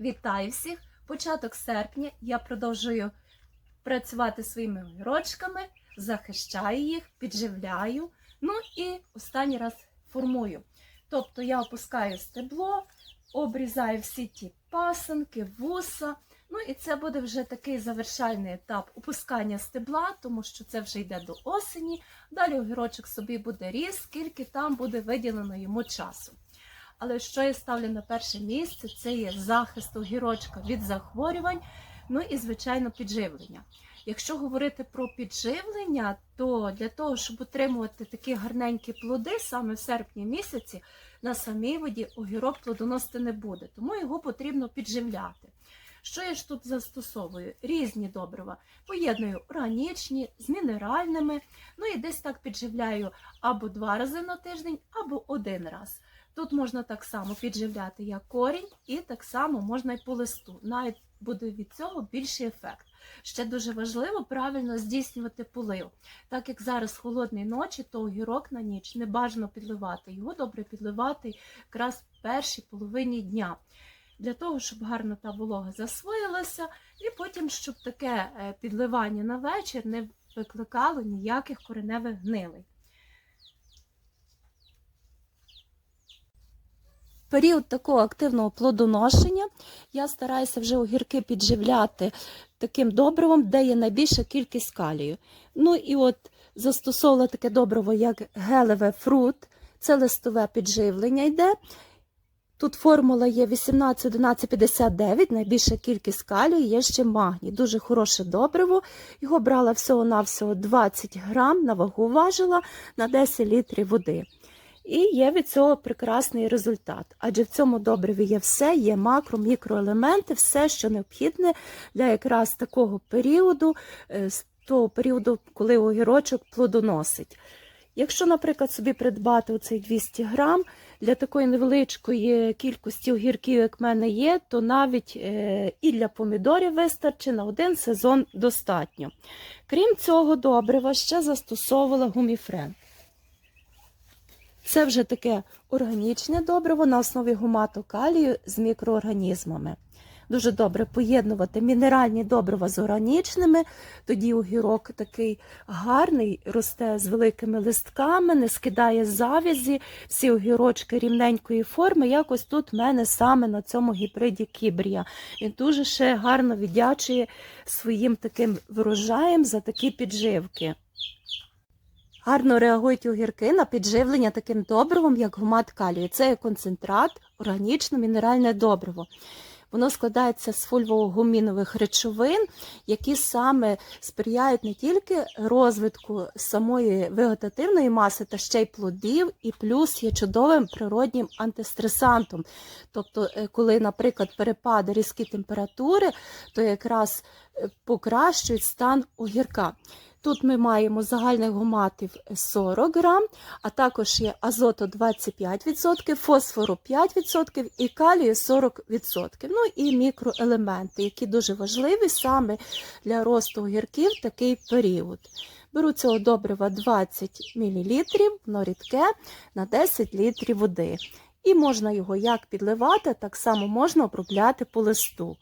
Вітаю всіх! Початок серпня я продовжую працювати своїми огірочками, захищаю їх, підживляю. Ну і останній раз формую. Тобто я опускаю стебло, обрізаю всі ті пасанки, вуса. Ну і це буде вже такий завершальний етап опускання стебла, тому що це вже йде до осені. Далі огірочок собі буде ріс, скільки там буде виділено йому часу. Але що я ставлю на перше місце, це є захист огірочка від захворювань, ну і, звичайно, підживлення. Якщо говорити про підживлення, то для того, щоб отримувати такі гарненькі плоди, саме в серпні місяці, на самій воді огірок плодоносити не буде, тому його потрібно підживляти. Що я ж тут застосовую? Різні добрива. Поєдную органічні з мінеральними, ну і десь так підживляю або два рази на тиждень, або один раз. Тут можна так само підживляти як корінь, і так само можна і по листу. Навіть буде від цього більший ефект. Ще дуже важливо правильно здійснювати полив. Так як зараз холодні ночі, то огірок на ніч не бажано підливати. Його добре підливати якраз в першій половині дня. Для того, щоб гарно та волога засвоїлася, і потім, щоб таке е, підливання на вечір не викликало ніяких кореневих гнилей. Період такого активного плодоношення я стараюся вже огірки підживляти таким добривом, де є найбільша кількість калію. Ну і от застосовувала таке добриво, як гелеве фрут, це листове підживлення йде. Тут формула є 18, 11, 59, найбільша кількість калію, є ще магній. Дуже хороше добриво. Його брала всього-навсього 20 грам, на вагу важила на 10 літрів води. І є від цього прекрасний результат. Адже в цьому добриві є все, є макро, мікроелементи, все, що необхідне для якраз такого періоду, е, з того періоду, коли огірочок плодоносить. Якщо, наприклад, собі придбати оцей 200 грам, для такої невеличкої кількості огірків, як в мене є, то навіть е, і для помідорів вистачить на один сезон достатньо. Крім цього добрива, ще застосовувала гуміфрен. Це вже таке органічне добриво на основі гумату калію з мікроорганізмами. Дуже добре поєднувати мінеральні добрива з органічними, тоді огірок такий гарний, росте з великими листками, не скидає завязі, всі огірочки рівненької форми. Якось тут в мене саме на цьому гібриді кібрія. Він дуже ще гарно віддячує своїм таким врожаєм за такі підживки. Гарно реагують огірки на підживлення таким добривом, як гумат калію. Це є концентрат, органічно-мінеральне добриво. Воно складається з фульвоогумінових речовин, які саме сприяють не тільки розвитку самої вегетативної маси, та ще й плодів, і плюс є чудовим природнім антистресантом. Тобто, е, коли, наприклад, перепади різкі температури, то якраз е, покращують стан огірка. Тут ми маємо загальних гуматів 40 грам, а також є азоту 25%, фосфору 5% і калію 40%. Ну і мікроелементи, які дуже важливі саме для росту огірків такий період. Беру цього добрива 20 мл, воно рідке на 10 літрів води. І можна його як підливати, так само можна обробляти по листу.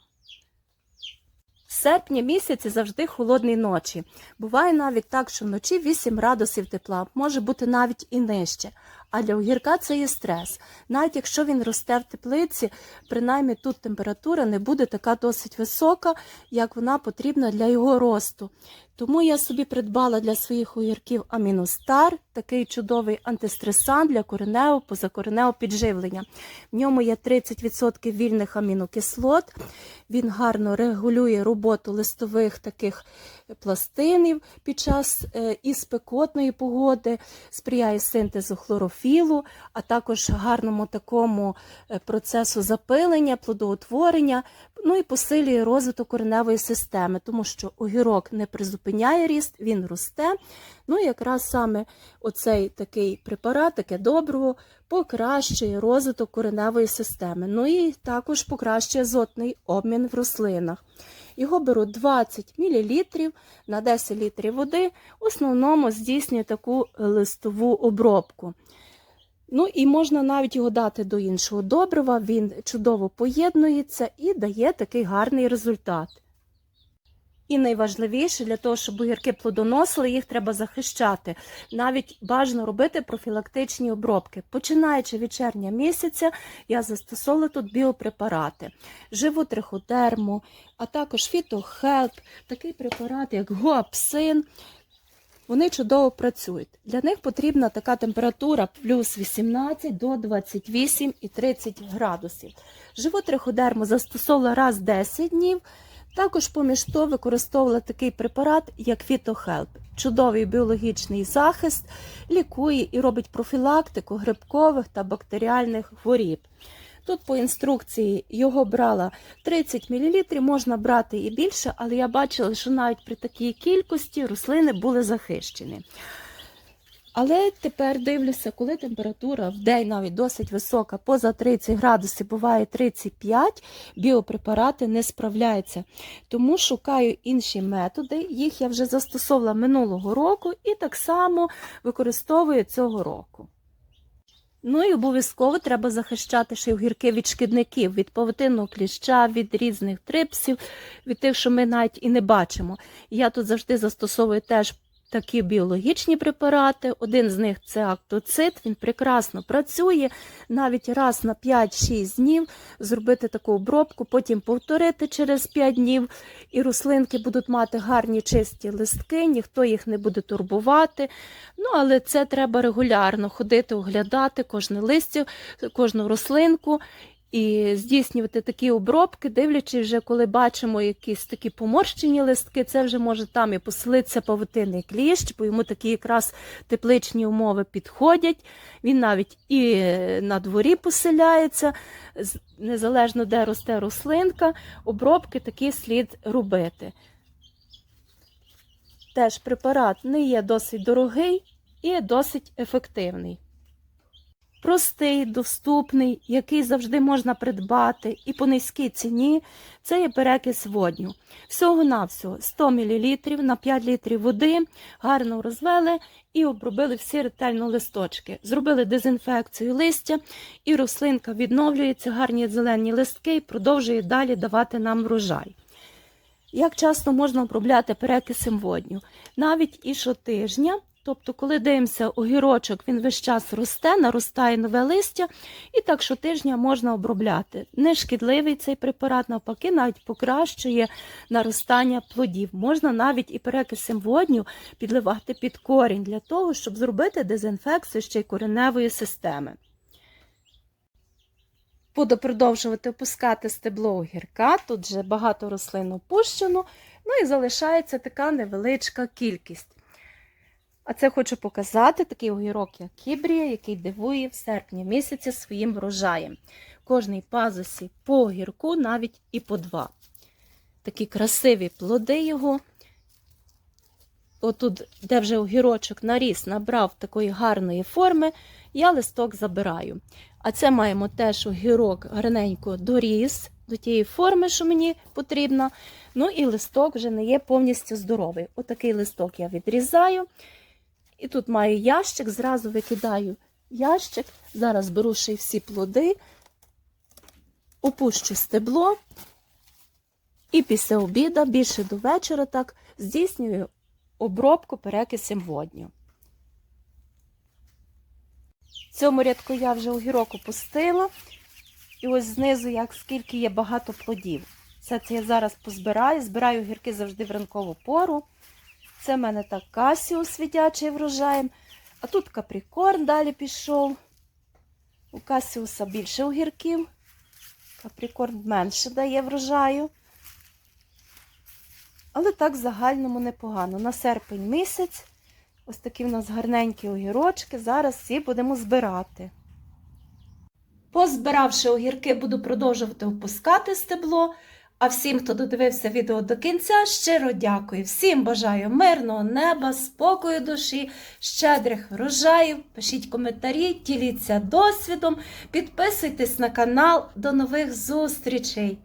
Серпні місяці завжди холодні ночі. Буває навіть так, що вночі 8 градусів тепла, може бути навіть і нижче. А для огірка це є стрес. Навіть якщо він росте в теплиці, принаймні тут температура не буде така досить висока, як вона потрібна для його росту. Тому я собі придбала для своїх огірків Аміностар, такий чудовий антистресант для кореневого, позакореневого підживлення. В ньому є 30% вільних амінокислот. Він гарно регулює роботу листових таких пластинів під час е, і спекотної погоди, сприяє синтезу хлорофілу, а також гарному такому е, процесу запилення, плодоутворення, ну і посилює розвиток кореневої системи, тому що огірок не призупиняє ріст, він росте. Ну, і якраз саме оцей такий препарат, таке доброго, покращує розвиток кореневої системи. Ну і також покращує азотний обмін в рослинах. Його беру 20 мл на 10 літрів води, в основному здійснює таку листову обробку. Ну і можна навіть його дати до іншого добрива, він чудово поєднується і дає такий гарний результат. І найважливіше для того, щоб огірки плодоносили, їх треба захищати. Навіть бажано робити профілактичні обробки. Починаючи від червня місяця, я застосовую тут біопрепарати, живу триходерму, а також фітохелп, такий препарат, як гуапсин. Вони чудово працюють. Для них потрібна така температура плюс 18 до 28 і 30 градусів. Живу триходерму застосовувала раз 10 днів. Також поміж то використовувала такий препарат, як фітохелп. Чудовий біологічний захист, лікує і робить профілактику грибкових та бактеріальних хворіб. Тут по інструкції його брала 30 мл, можна брати і більше, але я бачила, що навіть при такій кількості рослини були захищені. Але тепер дивлюся, коли температура в день навіть досить висока, поза 30 градусів, буває 35, біопрепарати не справляються. Тому шукаю інші методи. Їх я вже застосовувала минулого року і так само використовую цього року. Ну і обов'язково треба захищати ще огірки від шкідників, від павутинного кліща, від різних трипсів, від тих, що ми навіть і не бачимо. Я тут завжди застосовую теж такі біологічні препарати. Один з них це актоцит, він прекрасно працює. Навіть раз на 5-6 днів зробити таку обробку, потім повторити через 5 днів, і рослинки будуть мати гарні чисті листки, ніхто їх не буде турбувати. Ну, але це треба регулярно ходити, оглядати кожне листя, кожну рослинку. І здійснювати такі обробки, дивлячись, вже коли бачимо якісь такі поморщені листки, це вже може там і поселитися павутинний кліщ, бо йому такі якраз тепличні умови підходять. Він навіть і на дворі поселяється, незалежно де росте рослинка, обробки такі слід робити. Теж препарат не є досить дорогий і досить ефективний. Простий, доступний, який завжди можна придбати і по низькій ціні, це є перекис водню. Всього-навсього 100 мл на 5 літрів води, гарно розвели і обробили всі ретельно листочки. Зробили дезінфекцію листя, і рослинка відновлюється, гарні зелені листки і продовжує далі давати нам врожай. Як часто можна обробляти перекисом водню? Навіть і щотижня. Тобто, коли дивимося огірочок, він весь час росте, наростає нове листя, і так щотижня можна обробляти. Не шкідливий цей препарат, навпаки, навіть покращує наростання плодів. Можна навіть і перекисом водню підливати під корінь для того, щоб зробити дезінфекцію ще й кореневої системи. Буду продовжувати опускати стебло огірка. Тут вже багато рослин опущено, ну і залишається така невеличка кількість. А це хочу показати такий огірок, як кібрія, який дивує в серпні місяці своїм врожаєм. Кожний пазусі по огірку навіть і по два. Такі красиві плоди його. Отут, де вже огірочок наріс, набрав такої гарної форми, я листок забираю. А це маємо теж огірок гарненько доріс до тієї форми, що мені потрібно. Ну і листок вже не є повністю здоровий. Отакий листок я відрізаю. І тут маю ящик, зразу викидаю ящик. Зараз беру ще й всі плоди, опущу стебло. І після обіду, більше до вечора, так здійснюю обробку перекисом водню. Цьому рядку я вже огірок опустила. І ось знизу, як скільки є багато плодів. Все це я зараз позбираю. Збираю огірки завжди в ранкову пору. Це в мене так касіус світячий врожаєм. А тут каприкорн далі пішов. У касіуса більше огірків. Каприкорн менше дає врожаю. Але так в загальному непогано. На серпень місяць ось такі в нас гарненькі огірочки. Зараз всі будемо збирати. Позбиравши огірки, буду продовжувати опускати стебло. А всім, хто додивився відео до кінця, щиро дякую. Всім бажаю мирного неба, спокою душі, щедрих врожаїв. Пишіть коментарі, діліться досвідом, підписуйтесь на канал. До нових зустрічей!